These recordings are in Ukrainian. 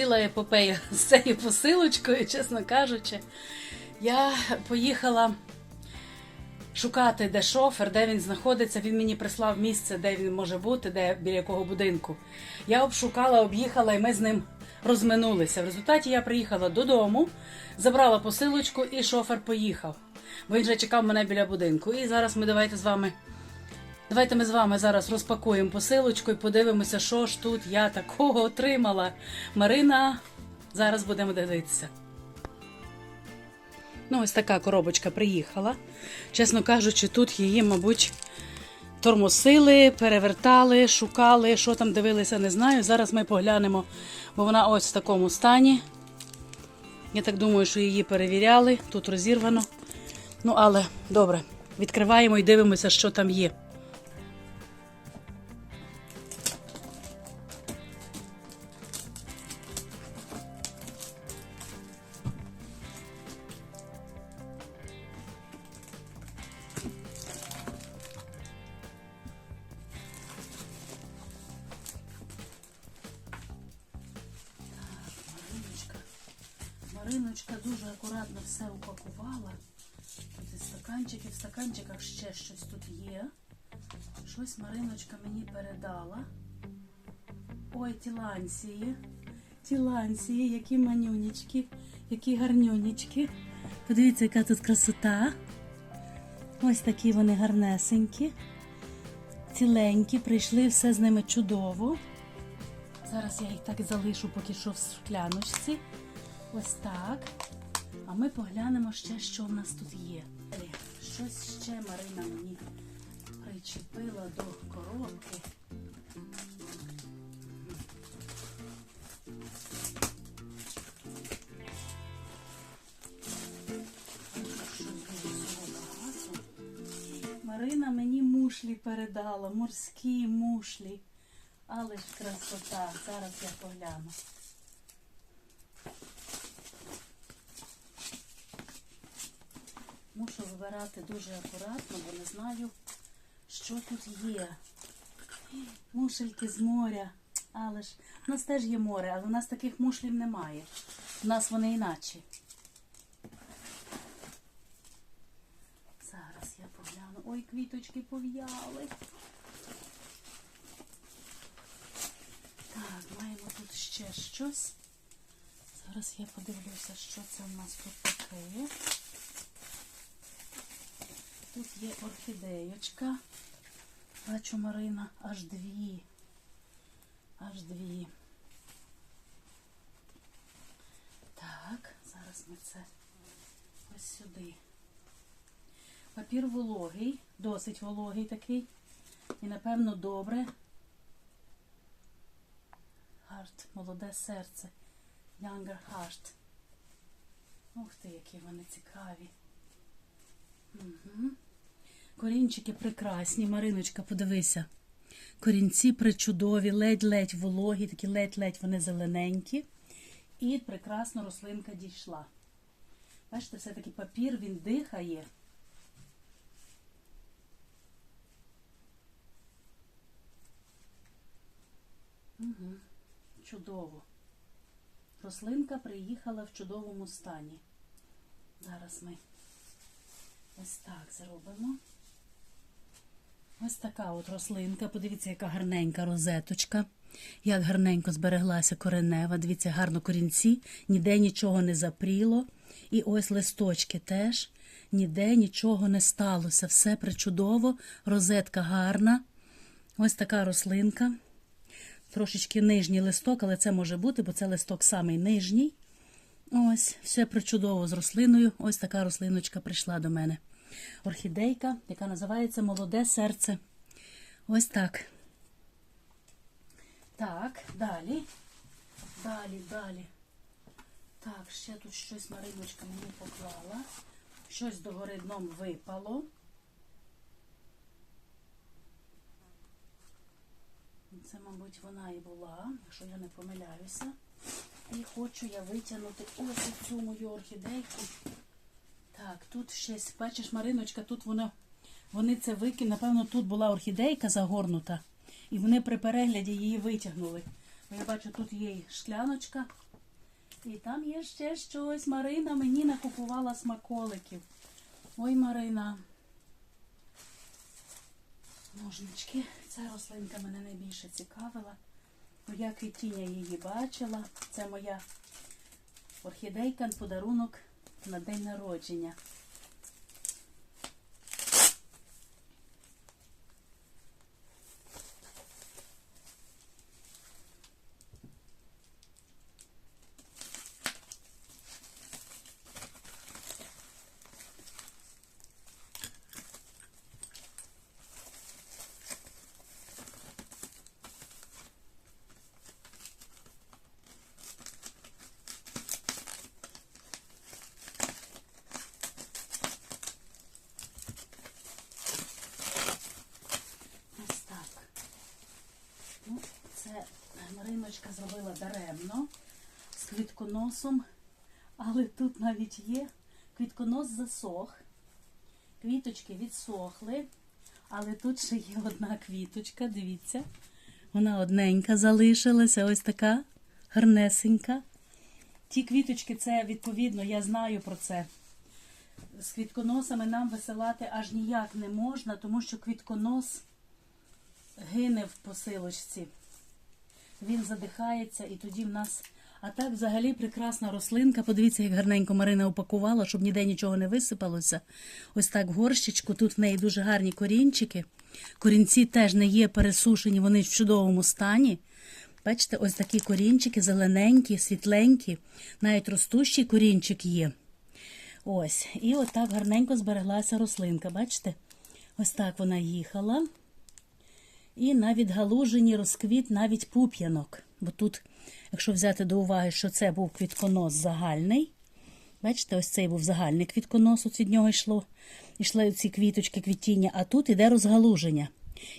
ціла епопея з цією посилочкою, чесно кажучи. Я поїхала шукати, де шофер, де він знаходиться. Він мені прислав місце, де він може бути, де біля якого будинку. Я обшукала, об'їхала, і ми з ним розминулися. В результаті я приїхала додому, забрала посилочку, і шофер поїхав. Бо він вже чекав мене біля будинку. І зараз ми давайте з вами. Давайте ми з вами зараз розпакуємо посилочку і подивимося, що ж тут я такого отримала. Марина, зараз будемо дивитися. Ну, ось така коробочка приїхала. Чесно кажучи, тут її, мабуть, тормосили, перевертали, шукали, що там дивилися, не знаю. Зараз ми поглянемо, бо вона ось в такому стані. Я так думаю, що її перевіряли, тут розірвано. Ну, але добре, відкриваємо і дивимося, що там є. Мариночка дуже акуратно все упакувала. Тут і стаканчики, в стаканчиках ще щось тут є. Щось Мариночка мені передала. Ой, тілансії. Тілансії, які манюнічки, які гарнюнічки. Подивіться, яка тут красота. Ось такі вони гарнесенькі. Ціленькі, прийшли, все з ними чудово. Зараз я їх так залишу поки що в скляночці. Ось так. А ми поглянемо ще, що в нас тут є. Щось ще Марина мені причепила до коробки. Марина мені мушлі передала, морські мушлі. Але ж красота. Зараз я погляну. Мушу вибирати дуже акуратно, бо не знаю, що тут є. Мушельки з моря. Але ж у нас теж є море, але у нас таких мушлів немає. У нас вони іначе. Зараз я погляну. Ой, квіточки пов'яли. Так, маємо тут ще щось. Зараз я подивлюся, що це в нас тут таке. Тут є орхідеєчка. Бачу, Марина, аж дві. Аж дві. Так, зараз ми це ось сюди. Папір вологий, досить вологий такий. І, напевно, добре. Heart, молоде серце. Younger Heart. Ух ти, які вони цікаві. Корінчики прекрасні. Мариночка, подивися. Корінці причудові, ледь-ледь вологі, такі ледь-ледь вони зелененькі. І прекрасно рослинка дійшла. Бачите, все-таки папір він дихає. Угу. Чудово. Рослинка приїхала в чудовому стані. Зараз ми ось так зробимо. Ось така от рослинка. Подивіться, яка гарненька розеточка. Як гарненько збереглася коренева. Дивіться, гарно корінці, ніде нічого не запріло. І ось листочки теж. Ніде нічого не сталося. Все причудово, розетка гарна. Ось така рослинка. Трошечки нижній листок, але це може бути, бо це листок самий нижній. Ось, все причудово з рослиною. Ось така рослиночка прийшла до мене. Орхідейка, яка називається Молоде серце. Ось так. Так, далі. Далі, далі. Так, ще тут щось Мариночка мені поклала. Щось догори дном випало. Це, мабуть, вона і була, якщо я не помиляюся. І хочу я витягнути ось цю мою орхідейку. Так, тут щось, бачиш, Мариночка, тут воно, вони це викинули. Напевно, тут була орхідейка загорнута, і вони при перегляді її витягнули. Я бачу, тут є шкляночка. І там є ще щось. Марина мені накупувала смаколиків. Ой, Марина. Ножнички. Ця рослинка мене найбільше цікавила. Бо я квітіння її бачила. Це моя орхідейка подарунок на день народження. Ось так. Ну, це Мариночка зробила даремно з квітконосом, але тут навіть є квітконос засох, квіточки відсохли, але тут ще є одна квіточка, дивіться. Вона одненька залишилася, ось така гарнесенька. Ті квіточки, це відповідно, я знаю про це. З квітконосами нам висилати аж ніяк не можна, тому що квітконос гине в посилочці. Він задихається і тоді в нас. А так взагалі прекрасна рослинка. Подивіться, як гарненько Марина упакувала, щоб ніде нічого не висипалося. Ось так горщичку. Тут в неї дуже гарні корінчики. Корінці теж не є пересушені, вони в чудовому стані. Бачите, ось такі корінчики, зелененькі, світленькі, навіть ростущий корінчик є. Ось. І отак гарненько збереглася рослинка. Бачите? Ось так вона їхала. І на відгалуженні розквіт навіть пуп'янок. Бо тут, якщо взяти до уваги, що це був квітконос загальний. Бачите, ось цей був загальний квітконос, от від нього йшло, йшли ці квіточки квітіння, а тут іде розгалуження.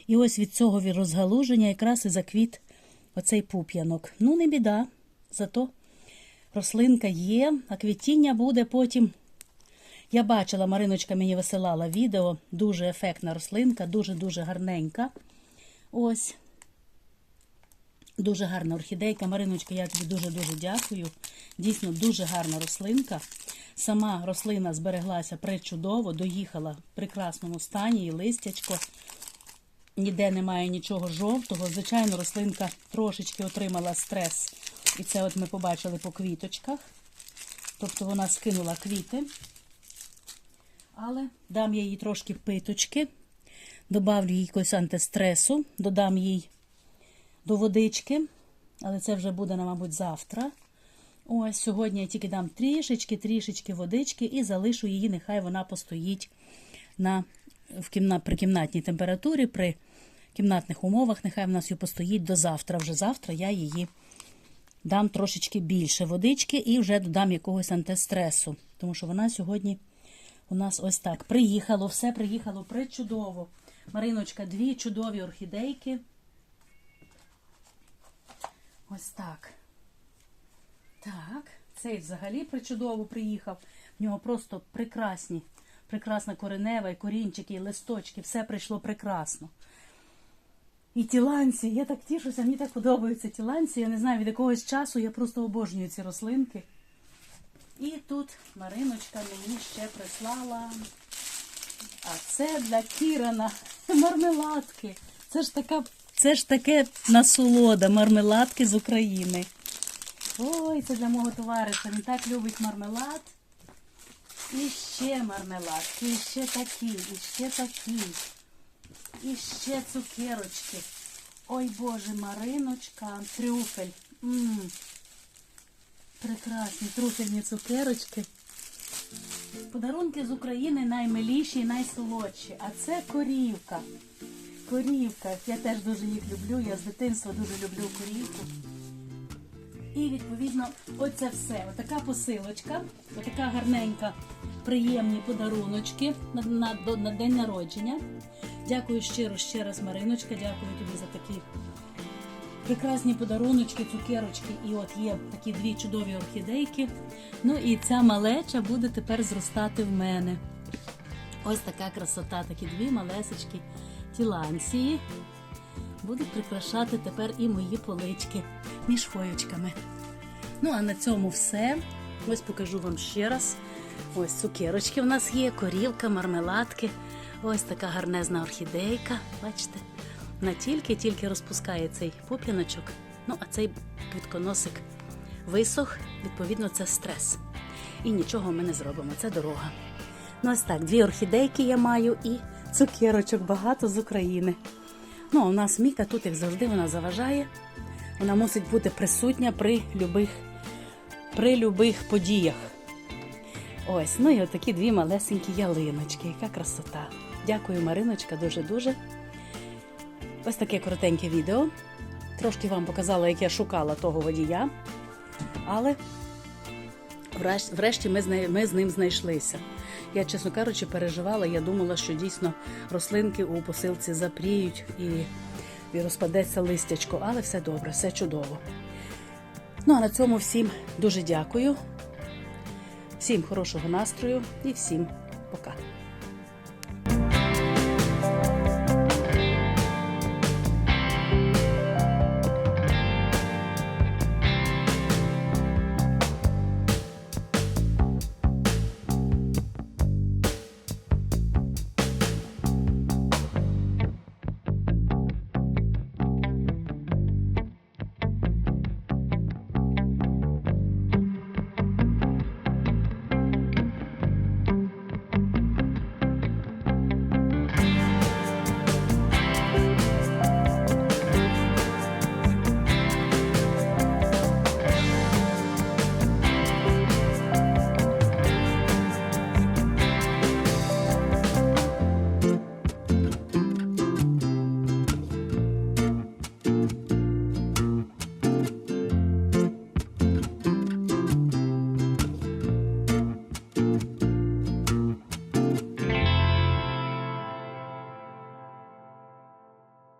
І ось від цього розгалуження якраз і заквіт оцей пуп'янок. Ну, не біда. Зато рослинка є, а квітіння буде потім. Я бачила, Мариночка мені висилала відео, дуже ефектна рослинка, дуже-дуже гарненька. Ось. Дуже гарна орхідейка. Мариночка, я тобі дуже-дуже дякую. Дійсно, дуже гарна рослинка. Сама рослина збереглася пречудово, доїхала в прекрасному стані, і листячко. Ніде немає нічого жовтого. Звичайно, рослинка трошечки отримала стрес. І це от ми побачили по квіточках. Тобто вона скинула квіти. Але дам я їй трошки питочки. Добавлю їй якогось антистресу, додам їй до водички, але це вже буде, мабуть, завтра. Ось сьогодні я тільки дам трішечки, трішечки водички і залишу її, нехай вона постоїть на, в кімна, при кімнатній температурі, при кімнатних умовах, нехай в нас її постоїть до завтра. Вже завтра я її дам трошечки більше водички і вже додам якогось антистресу, тому що вона сьогодні у нас ось так. Приїхало, все приїхало причудово. Мариночка, дві чудові орхідейки. Ось так. Так, цей взагалі причудово приїхав. В нього просто прекрасні, прекрасна коренева, і корінчики, і листочки, все прийшло прекрасно. І тіланці, я так тішуся, мені так подобаються тіланці. Я не знаю, від якогось часу я просто обожнюю ці рослинки. І тут Мариночка мені ще прислала. А це для Кірана мармеладки. Це ж така, це ж таке насолода, мармеладки з України. Ой, це для мого товариша. Він так любить мармелад. І ще мармеладки, і ще такі, і ще такі. І ще цукерочки. Ой Боже, Мариночка, трюфель. М-м. Прекрасні трюфельні цукерочки. Подарунки з України наймиліші і найсолодші. А це корівка. Корівка. Я теж дуже їх люблю. Я з дитинства дуже люблю корівку. І відповідно, оце все. Отака посилочка, отака гарненька, приємні подаруночки на, на, на день народження. Дякую щиро ще раз, Мариночка. Дякую тобі за такі прекрасні подаруночки, цукерочки. І от є такі дві чудові орхідейки. Ну і ця малеча буде тепер зростати в мене. Ось така красота, такі дві малесечки тіланції. будуть прикрашати тепер і мої полички між фоєчками. Ну, а на цьому все. Ось покажу вам ще раз. Ось цукерочки в нас є, корілка, мармеладки. Ось така гарнезна орхідейка. Бачите? На тільки-тільки розпускає цей пуп'яночок. Ну, а цей квітконосик висох, відповідно, це стрес. І нічого ми не зробимо, це дорога. Ну, ось так, дві орхідейки я маю і цукерочок багато з України. Ну, а у нас Міка тут, як завжди, вона заважає. Вона мусить бути присутня при любих, при любих подіях. Ось, ну і отакі дві малесенькі ялиночки. Яка красота. Дякую, Мариночка, дуже-дуже. Ось таке коротеньке відео. Трошки вам показала, як я шукала того водія. Але врешті, ми, з нею- ми з ним знайшлися. Я, чесно кажучи, переживала. Я думала, що дійсно рослинки у посилці запріють і, і розпадеться листячко, але все добре, все чудово. Ну а на цьому всім дуже дякую. Всім хорошого настрою і всім